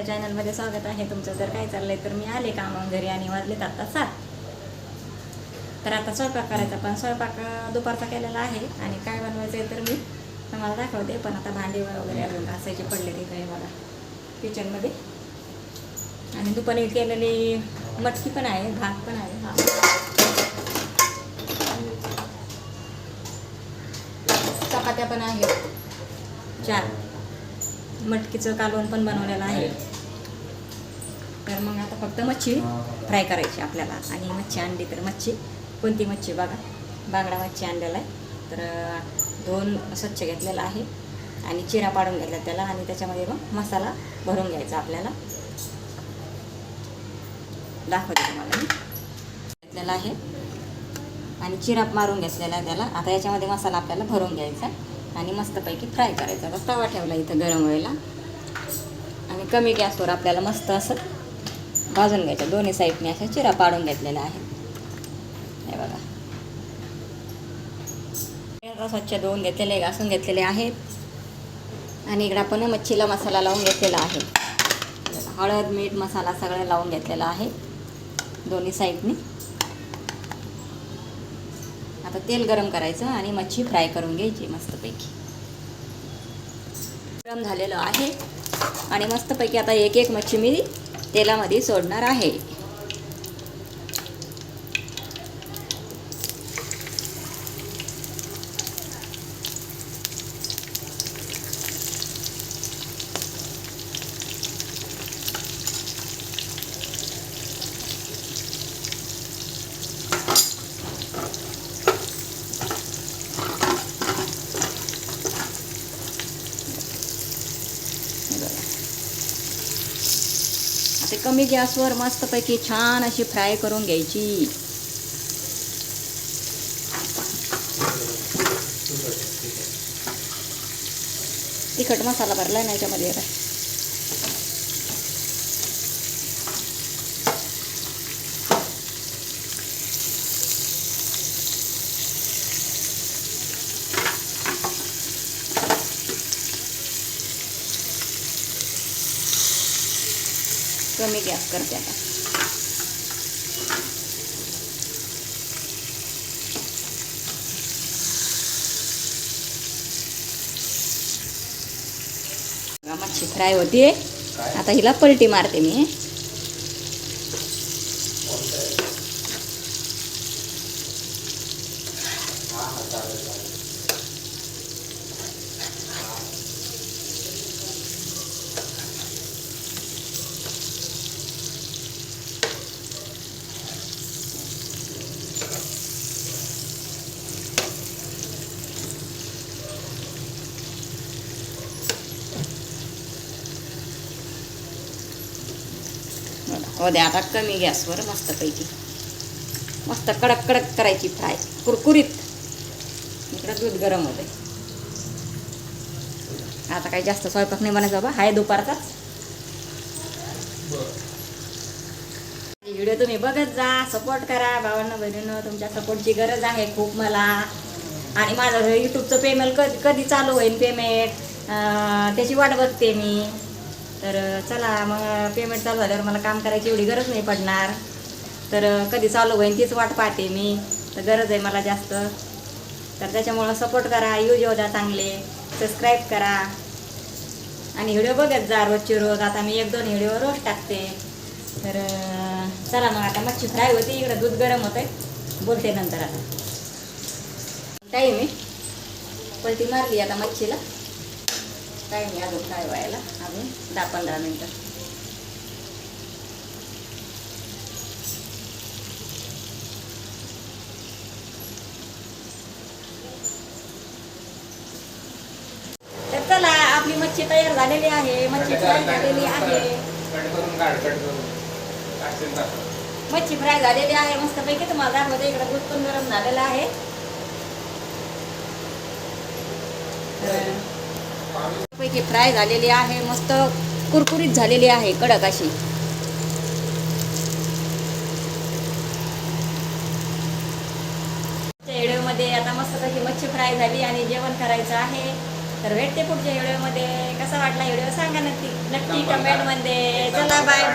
माझ्या चॅनलमध्ये स्वागत आहे. तुमचं जर काय चाललंय तर मी आले कामावून घरी आणि वाजलेत आता सात. तर आता स्वयंपाक करायचा पण स्वयंपाक दुपारचा केलेला आहे आणि काय बनवायचं आहे तर मी तुम्हाला दाखवते. पण आता भांडी वगैरे अजून घासायचे पडले ते काही मला किचनमध्ये आणि दुपारी केलेली मटकी पण आहे भात पण आहे हा. चपात्या पण आहेत. चार. मटकीचं कालवण पण बनवलेलं आहे. तर मग आता फक्त मच्छी फ्राय करायची आपल्याला. आणि मच्छी आणली तर मच्छी. कोणती मच्छी बघा? बांगडा मच्छी आणलेला आहे. तर दोन स्वच्छ घेतलेला आहे. आणि चिरा पाडून घेतला त्याला. आणि त्याच्यामध्ये मग मसाला भरून घ्यायचा आपल्याला. दाखवते तुम्हाला मी. घेतलेला आहे. आणि चिरा मारून घेतलेला आहे त्याला. आता याच्यामध्ये मसाला आपल्याला भरून घ्यायचा आणि मस्तपैकी फ्राय करायचा. तवा ठेवला इथं गरम व्हायला. आणि कमी गॅसवर आपल्याला मस्त असं भाजून घ्यायचं दोन्ही साईडने अशा चिरा पाडून घेतलेल्या आहे हे बघा. स्वच्छ धुवून घेतलेले घासून घेतलेले आहेत. आणि इकडे आपण मच्छीला मसाला लावून घेतलेला आहे. हळद मीठ मसाला सगळं लावून घेतलेला आहे. दोन्ही साईडने आता तेल गरम करायचं आणि मच्छी फ्राय करून घ्यायची मस्तपैकी. गरम झालेलं आहे. आणि मस्तपैकी आता एक एक मच्छी मी तेलामध्ये सोडणार आहे. आता कमी गॅसवर मस्तपैकी छान अशी फ्राय करून घ्यायची. तिखट मसाला भरला ना याच्यामध्ये कमी गॅस करते आता. मच्छी फ्राय होतीये. आता हिला पलटी मारते मी. हो द्या आता कमी गॅसवर मस्तपैकी. मस्त कडक कडक करायची फ्राय. कुरकुरीत. इकडं दूध गरम होते आता काही जास्त स्वयंपाक नाही बनायचा बा. हाय दुपारचाच व्हिडिओ तुम्ही बघत जा. सपोर्ट करा. भावांना बहिणीनं तुमच्या सपोर्टची गरज आहे खूप मला. आणि माझं यूट्यूबचं पेमेंट कधी कधी चालू होईल पेमेंट त्याची वाट बघते मी. तर चला मग पेमेंट चालू झाल्यावर मला काम करायची एवढी गरज नाही पडणार. तर कधी चालू होईल तीच वाट पाहते मी. तर गरज आहे मला जास्त. तर त्याच्यामुळं सपोर्ट करा यूज होता द्या चांगले. सबस्क्राईब करा. आणि व्हिडिओ बघत जा रोजचे रोज. आता मी एक दोन व्हिडिओ रोज टाकते. तर चला मग आता मच्छी फ्राय होती. इकडं दूध गरम होतंय. बोलते नंतर आता. टाईम आहे. पलटी मारली आता मच्छीला. टाईम आहे अजून फ्राय व्हायला? अजून दहा पंधरा मिनटं. तर चला आपली मच्छी तयार झालेली आहे. मच्छी फ्राय झालेली आहे. मच्छी फ्राय झालेली आहे मस्तपैकी. तुम्हाला दाखवते इकडे दूध पण गरम झालेलं आहे. पैकी फ्राय झालेली आहे मस्त कुरकुरीत झालेली आहे कडक अशी. व्हिडिओमध्ये आता मस्तपैकी मच्छी फ्राय झाली आणि जेवण करायचं आहे. तर भेटते पुढच्या व्हिडिओमध्ये कसा वाटला व्हिडिओ सांगा नक्की. नक्की कमेंटमध्ये. चला बाय बाय